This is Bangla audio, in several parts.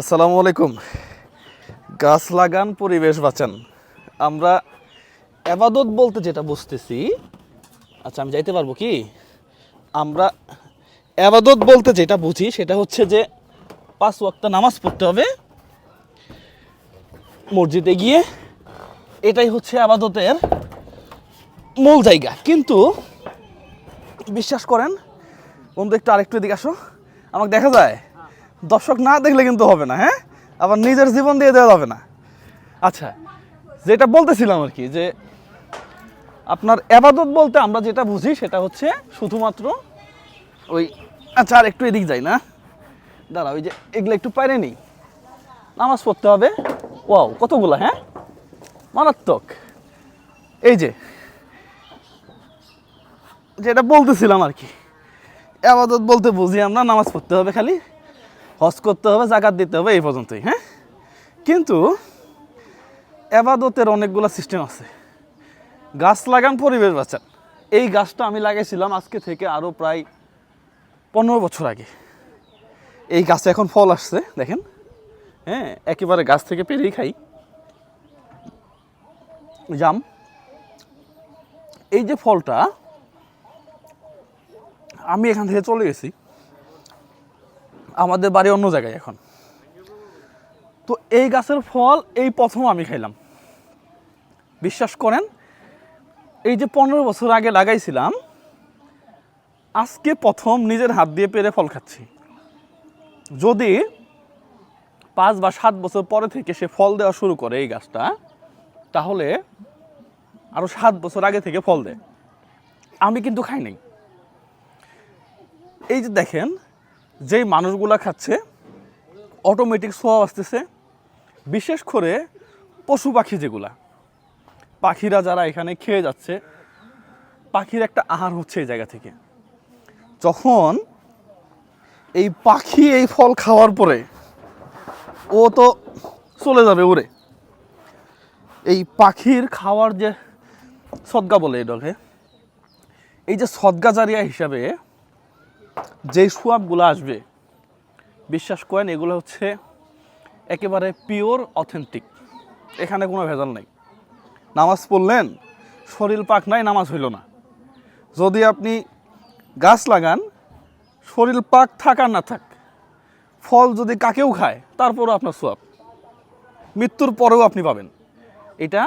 আসসালামু আলাইকুম। গাছ লাগান, পরিবেশ বাঁচান। আমরা এবাদত বলতে যেটা বুঝতেছি আচ্ছা আমি যাইতে পারব কি? আমরা এবাদত বলতে যেটা বুঝি সেটা হচ্ছে যে পাঁচ ওয়াক্ত নামাজ পড়তে হবে, মসজিদে গিয়ে। এটাই হচ্ছে আবাদতের মূল জায়গা। কিন্তু বিশ্বাস করেন, বন্ধু, একটু আরেকটু এদিকে আসো। আমাকে দেখা যায়? দর্শক না দেখলে কিন্তু হবে না হ্যাঁ? আবার নিজের জীবন দিয়ে দেওয়া যাবে না। আচ্ছা যেটা বলতেছিলাম আর কি, যে আপনার এবাদত বলতে আমরা যেটা বুঝি সেটা হচ্ছে শুধুমাত্র ওই আচ্ছা আর একটু এদিক যাই না। দাঁড়া, ওই যে এগুলো একটু পাইরে নেই। নামাজ পড়তে হবে। ওয়াও, কতগুলো হ্যাঁ? মারাত্মক। এই যে, যেটা বলতেছিলাম আর কি, আবাদত বলতে বুঝি আমরা, নামাজ পড়তে হবে খালি। হজ করতে হবে, জাকাত দিতে হবে, এই পর্যন্তই হ্যাঁ? কিন্তু আবাদতের অনেকগুলো সিস্টেম আছে। গাছ লাগান পরিবেশ বাঁচান। এই গাছটা আমি লাগাইছিলাম আজকে থেকে আরও প্রায় পনেরো বছর আগে। এই গাছে এখন ফল আসছে, দেখেন। হ্যাঁ একেবারে গাছ থেকে পেরেই খাই। জাম। এই যে ফলটা, আমি এখান থেকে চলে গেছি। আমাদের বাড়ি অন্য জায়গায় এখন। তো এই গাছের ফল এই প্রথম আমি খাইলাম। বিশ্বাস করেন, এই যে পনেরো বছর আগে লাগাইছিলাম, আজকে প্রথম নিজের হাত দিয়ে পেরে ফল খাচ্ছি। যদি পাঁচ বা সাত বছর পরে থেকে সে ফল দেওয়া শুরু করে এই গাছটা, তাহলে আরও সাত বছর আগে থেকে ফল দেয়। আমি কিন্তু খাই নাই। এই যে দেখেন যেই মানুষগুলা খাচ্ছে অটোমেটিক সোয়াব আসতেছে। বিশেষ করে পশু পাখি যেগুলা। পাখিরা যারা এখানে খেয়ে যাচ্ছে, পাখির একটা আহার হচ্ছে এই জায়গা থেকে। যখন এই পাখি এই ফল খাওয়ার পরে, ও তো চলে যাবে উড়ে। এই পাখির খাওয়ার যে সদ্গা বলে এই এটাকে, এই যে সদ্গা জারিয়া হিসাবে যেই সোয়াবগুলো আসবে, বিশ্বাস করেন, এগুলো হচ্ছে একেবারে পিওর অথেন্টিক এখানে কোনো ভেজাল নাই। নামাজ পড়লেন, শরীর পাক নাই, নামাজ হইল না। যদি আপনি গাছ লাগান, শরীর পাক থাক আর না থাক, ফল যদি কাকেও খায়, তারপরও আপনার সোয়াব। মৃত্যুর পরেও আপনি পাবেন। এটা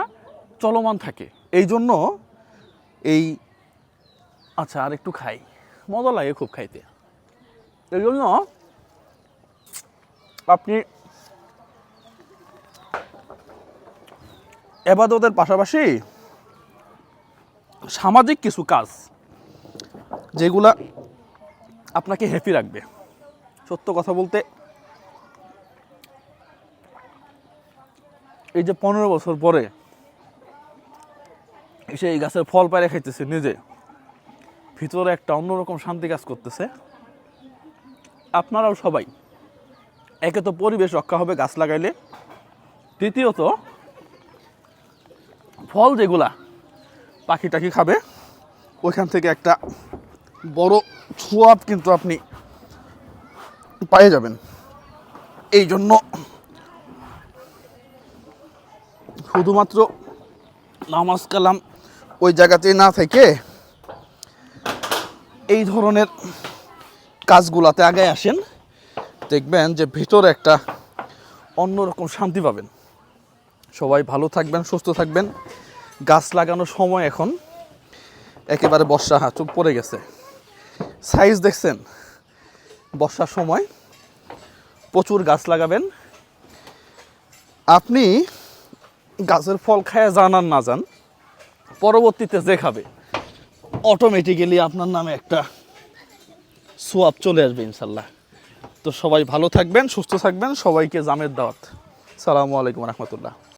চলমান থাকে। এই জন্য এই আচ্ছা আর একটু খাই। মজা লাগে খুব খাইতে। এই জন্য আপনি এবাদতের পাশাপাশি সামাজিক কিছু কাজ যেগুলা আপনাকে হ্যাপি রাখবে। সত্য কথা বলতে এই যে পনেরো বছর পরে এসে এই গাছের ফল পাইরে খাইতেছে নিজে। ভিতরে একটা অন্যরকম শান্তি কাজ করতেছে। আপনারাও সবাই একে তো পরিবেশ রক্ষা হবে গাছ লাগাইলে। দ্বিতীয়ত, ফল যেগুলা পাখি টাখি খাবে, ওইখান থেকে একটা বড় ছোয়াব কিন্তু আপনি পেয়ে যাবেন। এই জন্য শুধুমাত্র নামাজ কালাম ওই জায়গাতেই না থেকে এই ধরনের কাজগুলাতে আগে আসেন, দেখবেন যে ভিতরে একটা অন্যরকম শান্তি পাবেন। সবাই ভালো থাকবেন, সুস্থ থাকবেন। গাছ লাগানোর সময় এখন একেবারে বর্ষা হ্যাঁ চুপ পড়ে গেছে। সাইজ দেখছেন, বর্ষার সময় প্রচুর গাছ লাগাবেন। আপনি গাছের ফল খায় জানান না যান, পরবর্তীতে যে খাবে। অটোমেটিক্যালি আপনার নামে একটা সোয়াব চলে আসবে ইনশাল্লাহ। তো সবাই ভালো থাকবেন, সুস্থ থাকবেন, সবাইকে জামের দাওয়াত। সালামু আলাইকুম রহমতুল্লাহ।